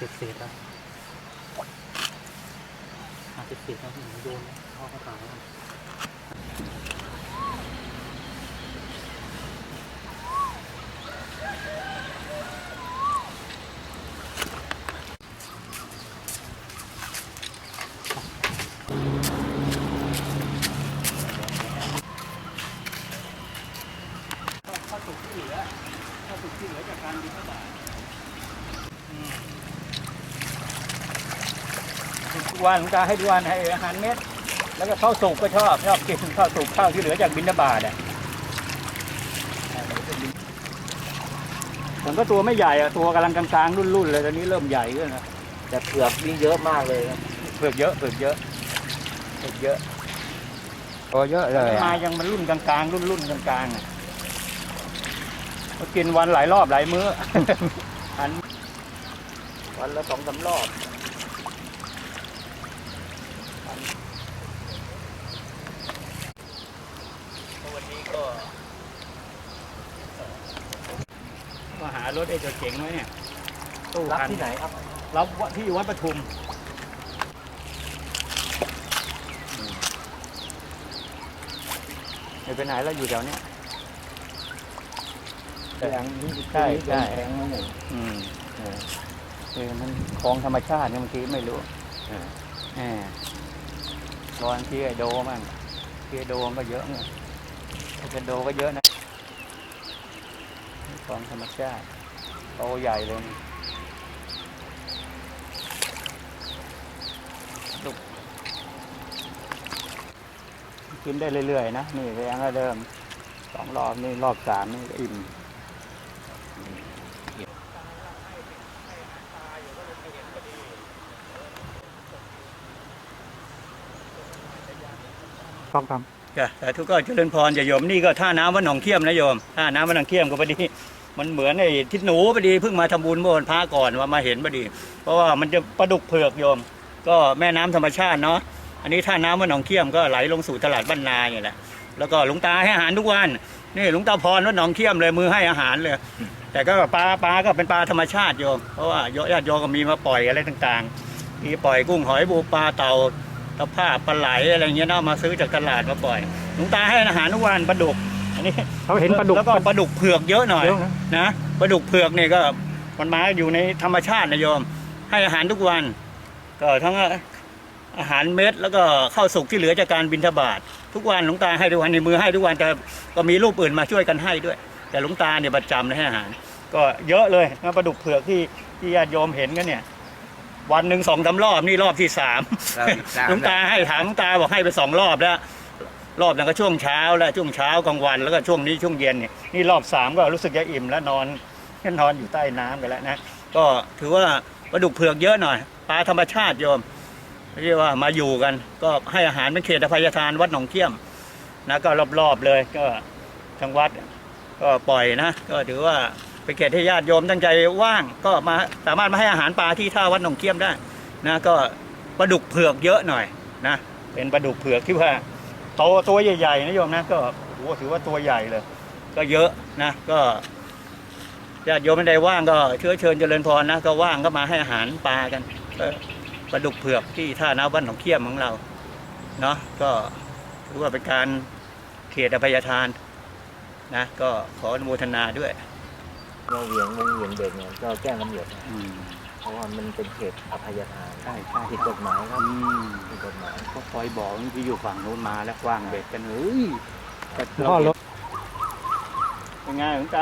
สิบเศษแล้วหาสิบเศษแล้วโยนเข้ากระเป๋าแล้วข้าวสุกที่เหลือข้าวสุกที่เหลือจากการบินทบาท ทุก วันหลวงตาให้ทุกวันให้อาหารเม็ด แล้วก็ข้าวสุกก็ชอบชอบกินข้าวสุกข้าวที่เหลือจากบิณฑบาตอะผมก็ตัวไม่ใหญ่อะตัวกำลังกลางๆรุ่นๆเลยตอนนี้เริ่มใหญ่ขึ้นนะแต่เผือกนี่เยอะมากเลยครับเผือกเยอะเผือกเยอะเผือกเยอะโอ้เยอะเลยมายังมันรุ่นกลางๆรุ่นรุ่นๆกลางๆอะก็กินวันหลายรอบหลายมื้ออันวันละสองสามรอบ วันนี้ก็มาหารถไอ้เจ้าเจ๋งไว้เนี่ยตู้รับคันที่ไหนครับรับที่วัดปทุมไม่ไปไหนแล้วอยู่แถวเนี้ยแสงนี่ใช่ใช่แสงนั่นเองอืมเออเออมันของธรรมชาติเนี่ยบางทีไม่รู้เออ แหมรอยที่ไอโดมั่งที่ไอโดมก็เยอะเนี่ยไอโดก็เยอะนะของธรรมชาติโตใหญ่เลยลูกกินได้เรื่อยๆนะ นี่แรงก็เดิมสองรอบนี่รอบสามนี่อิ่ม ต้องทจ้ะแต่ทุก็เจริญพรอย่าโยมนี่ก็ท่าน้ำวัดหนองเขี้ยมนะโยมท่าน้ำวัดหนองเขี้ยมก็พอดี มันเหมือนไอ้ทิศหนูพอดีเพิ่งมาทำบุญเมื่อวันพระก่อนว่ามาเห็นพอดี เพราะว่ามันจะปลาดุกเผือกโยม ก็แม่น้ำธรรมชาติเนาะอันนี้ท่าน้ำวัดหนองเขี้ยมก็ไหลลงสู่ตลาดบ้านนาเนี่ยแหละแล้วก็หลวงตาให้อาหารทุกวันนี่หลวงตาพรวัดหนองเขี้ยมเลยมือให้อาหารเลย แต่ก็ปลาปลาก็เป็นปลาธรรมชาติโยมเพราะว่าญาติโยมก็มีมาปล่อยอะไรต่างๆ มีปล่อยกุ้งหอยบูปลาเต่า ตะภาพปลาไหลอะไรเงี้ยเนาะมาซื้อจากตลาดมาปล่อยหลวงตาให้อาหารทุกวันปลาดุกอันนี้ำเขาเห็นปลาดุกแล้วก็ปลาดุกเผือกเยอะหน่อยเยอะนะ นะปลาดุกเผือกเนี่ยก็มันมาอยู่ในธรรมชาตินะโยม ให้อาหารทุกวัน ก็ทั้งอาหารเม็ดแล้วก็ข้าวสุกที่เหลือจากการบินทบาททุกวันหลวงตาให้ทุกวันในมือให้ทุกวันแต่ก็มีรูปอื่นมาช่วยกันให้ด้วย แต่หลวงตาเนี่ยประจำเลยให้อาหาร ก็เยอะเลยนะปลาดุกเผือกที่ที่ญาติโยมเห็นกันเนี่ย วันหนึ่งสองสามรอบนี่รอบที่สามรอบที่สาม หลวงตาให้ถามหลวงตาบอกให้ไปสองรอบแล้ว รอบนั้นก็ช่วงเช้าแล้วช่วงเช้ากลางวันแล้วก็ช่วงนี้ช่วงเย็นเนี่ยนี่รอบสามก็รู้สึกจะอิ่มแล้วนอนนอนอยู่ใต้น้ำกันแล้วนะ ก็ถือว่าปลาดุกเผือกเยอะหน่อย ปลาธรรมชาติโยมเรียกว่ามาอยู่กัน ก็ให้อาหารเป็นเขตอภัยทานวัดหนองเขี้ยมนะก็รอบๆเลยก็ทางวัดก็ปล่อยนะ ก็ถือว่า เป็นเขตให้ญาติโยมตั้งใจว่างก็มาสามารถมาให้อาหารปลาที่ท่าวัดหนองเขี้ยมได้นะก็ปลาดุกเผือกเยอะหน่อยนะเป็นปลาดุกเผือกที่ว่าโตตัวใหญ่ๆนะโยมนะก็โอ้ถือว่าตัวใหญ่เลย ก็เยอะนะก็ญาติโยมไม่ได้ว่างก็เชื้อเชิญเจริญพรนะก็ว่างก็มาให้อาหารปลากันปลาดุกเผือกที่ท่าน้ำวัดหนองเขี้ยมของเราเนาะก็ถือว่าเป็นการเขตอภัยทานนะก็ขออนุโมทนาด้วย เราเหวี่ยงวงเหวี่ยงเด็กเนี่ยก็แจ้งตำรวจนะอืมเพราะว่ามันเป็นเขตอภัยทานใช่ใช่ผิดกฎหมายครับอืมผิดกฎหมายก็คอยบอกที่อยู่ฝั่งโน้นมาแล้วกว้างเบ็ดกันเฮ้ยแต่พ่อรถ เป็นไงหลวงตา